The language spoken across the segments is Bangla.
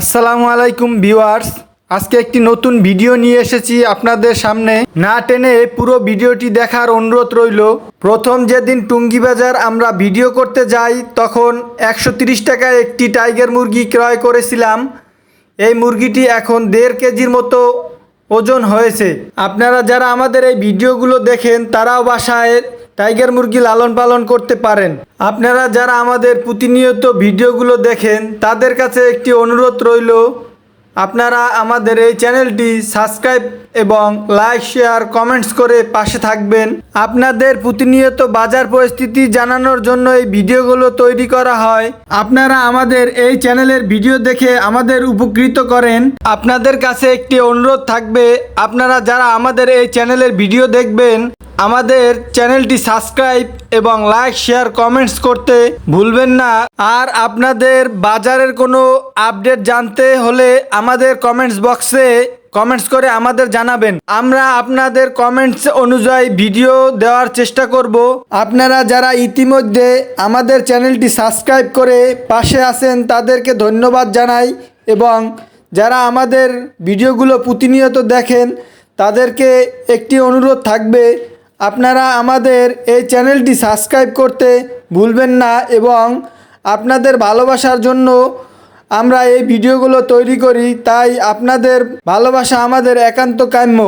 আসসালামু আলাইকুম ভিউয়ার্স। আজকে একটি নতুন ভিডিও নিয়ে এসেছি আপনাদের সামনে। না টেনে পুরো ভিডিওটি দেখার অনুরোধ রইল। প্রথম যেদিন টুঙ্গি বাজার আমরা ভিডিও করতে যাই, তখন একশো টাকায় একটি টাইগার মুরগি ক্রয় করেছিলাম। এই মুরগিটি এখন দেড় কেজির মতো ওজন হয়েছে। আপনারা যারা আমাদের এই ভিডিওগুলো দেখেন, তারাও বাসায় টাইগার মুরগি লালন পালন করতে পারেন। আপনারা যারা আমাদের প্রতিনিয়ত ভিডিওগুলো দেখেন, তাদের কাছে একটি অনুরোধ রইল, আপনারা আমাদের এই চ্যানেলটি সাবস্ক্রাইব এবং লাইক, শেয়ার, কমেন্টস করে পাশে থাকবেন। আপনাদের প্রতিনিয়ত বাজার পরিস্থিতি জানানোর জন্য এই ভিডিওগুলো তৈরি করা হয়। আপনারা আমাদের এই চ্যানেলের ভিডিও দেখে আমাদের উপকৃত করেন। আপনাদের কাছে একটি অনুরোধ থাকবে, আপনারা যারা আমাদের এই চ্যানেলের ভিডিও দেখবেন আমাদের চ্যানেলটি সাবস্ক্রাইব এবং লাইক, শেয়ার, কমেন্টস করতে ভুলবেন না। আর আপনাদের বাজারের কোনো আপডেট জানতে হলে আমাদের কমেন্টস বক্সে কমেন্টস করে আমাদের জানাবেন। আমরা আপনাদের কমেন্টস অনুযায়ী ভিডিও দেওয়ার চেষ্টা করব। আপনারা যারা ইতিমধ্যে আমাদের চ্যানেলটি সাবস্ক্রাইব করে পাশে আছেন, তাদেরকে ধন্যবাদ জানাই এবং যারা আমাদের ভিডিওগুলো প্রতিনিয়ত দেখেন, তাদেরকে একটি অনুরোধ থাকবে আপনারা আমাদের এই চ্যানেলটি সাবস্ক্রাইব করতে ভুলবেন না এবং আপনাদের ভালোবাসার জন্য আমরা এই ভিডিওগুলো তৈরি করি। তাই আপনাদের ভালোবাসা আমাদের একান্ত কাম্য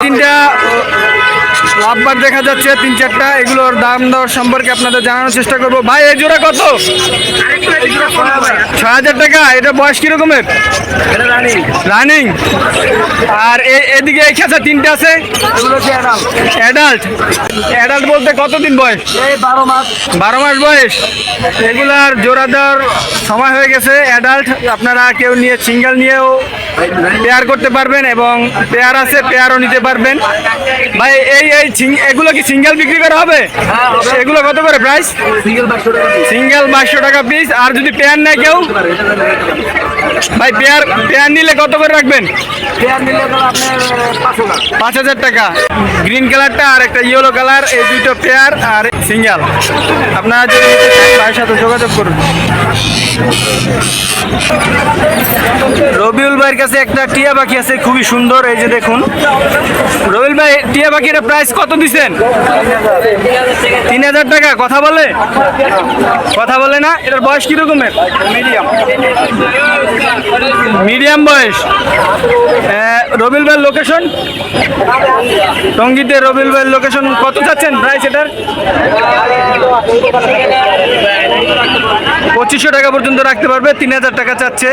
তিনটা লাভবার দেখা যাচ্ছে, তিন চারটা। এগুলোর দাম দর সম্পর্কে আপনাদের জানানোর চেষ্টা করব। ভাই, এই জোড়া কত? ছয় হাজার টাকা? এটা বয়স কিরকমের? রানিং আর এদিকে এই খেসা তিনটে আছে? অ্যাডাল্ট অ্যাডাল্ট বলতে কতদিন বয়স? বারো মাস। বারো মাস বয়স। এগুলার জোড়া দেওয়ার সময় হয়ে গেছে। অ্যাডাল্ট আপনারা কেউ নিয়ে সিঙ্গেল নিয়েও পেয়ার করতে পারবেন এবং পেয়ার আছে পেয়ারও নিতে পারবেন। ভাই এই এই এগুলো কি সিঙ্গেল বিক্রি করা হবে? এগুলো কত করে প্রাইস সিঙ্গেল বাইশশো টাকা পিস আর যদি পেয়ার নেয় কেউ? ভাই, পেয়ার পেয়ার নিলে কত করে রাখবেন? পাঁচ হাজার টাকা। গ্রিন কালারটা আর একটা ইয়েলো কালার, এই দুটো পেয়ার আর সিঙ্গেল। আপনারা যদি সাথে যোগাযোগ করুন। রবিউল ভাইয়ের কাছে একটা টিয়া পাখি আছে খুবই সুন্দর এই যে দেখুন। রবিল ভাই টিয়া পাখির প্রাইস কত দিছেন? তিন হাজার টাকা কথা বলে? কথা বলে না এটার বয়স কিরকমের? মিডিয়াম মিডিয়াম বয়স। আহ, রবিউল ভাইয়ের লোকেশন টঙ্গিতে রবিল ভাইয়ের লোকেশন কত চাচ্ছেন প্রাইস এটার? পঁচিশশো টাকা পর্যন্ত রাখতে পারবে তিন হাজার টাকা চাচ্ছে।